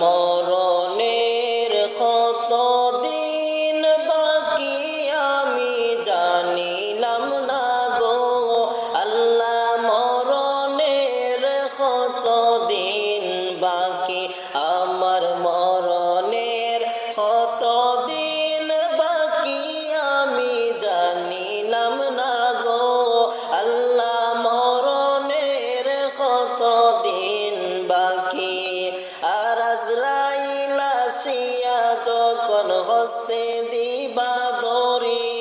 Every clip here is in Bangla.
মরণের আসিয়া যখন হস্তে দিবা দরি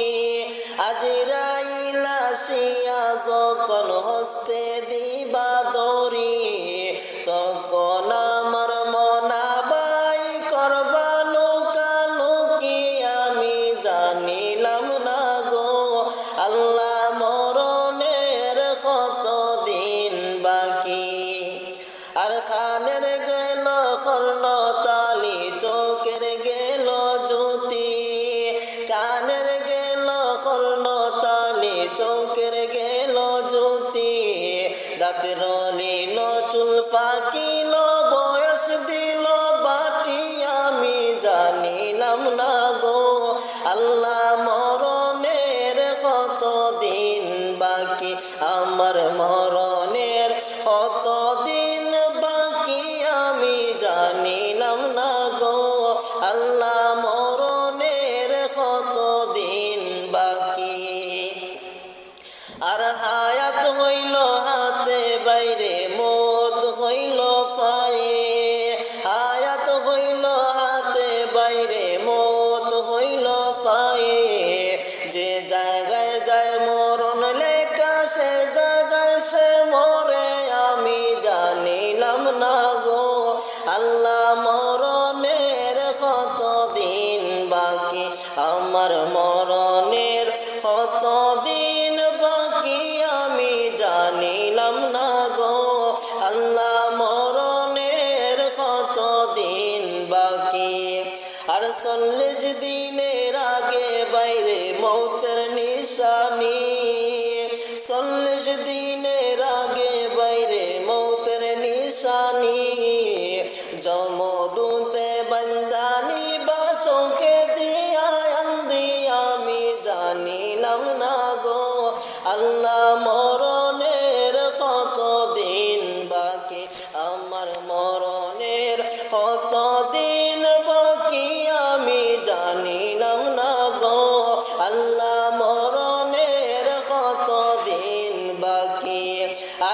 আজরাইল আসিয়া যখন হস্তে দিবা দরি তখন আমার মনাবাই করবা লোকালোকি আমি জানিলাম না গো। আল্লাহ মরণের কত পাকিল, বয়স দিল বাটি, আমি জানিলাম না গো। আল্লাহ মরণের কত দিন বাকি? আমার মরণের কত দিন বাকি? আমি জানিলাম না গো। আল্লাহ বাইরে মত হইল পায়ে হায়াত হইল হাতে, বাইরে মত হইল পায়ে। যে জায়গায় যায় মরণ লেখা, সে জায়গায় সে মরে, আমি জানিলাম না গো, আল্লাহ মরণের কত বাকি? আমার মরণের কত চল্লিশ দিনের আগে বাইরে মৌতের নিশানি। চল্লিশ দিনের আগে বাইরে মৌতের নিশানি। জমদূতে বন্দানি বা চৌকে দিয়া আমি জানিলাম না গো। আল্লাহ মরণের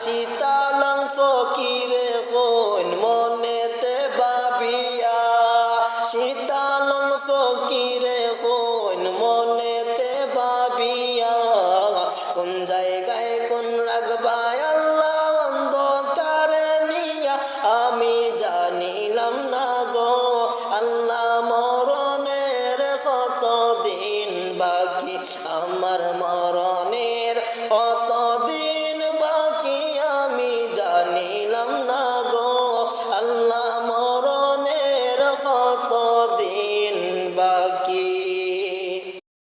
শীতালং ফকিরে কোন মনেতে বাবিয়া শীতালং ফকিরে কোন মনেতে বাবিয়া কোন জায়গায় কোন রাগবায় আল্লাহ অন্ধকারে নিয়া। আমি জানিলাম না গো, আল্লাহ মরণের কত দিন বাকি? আমার মরণের কত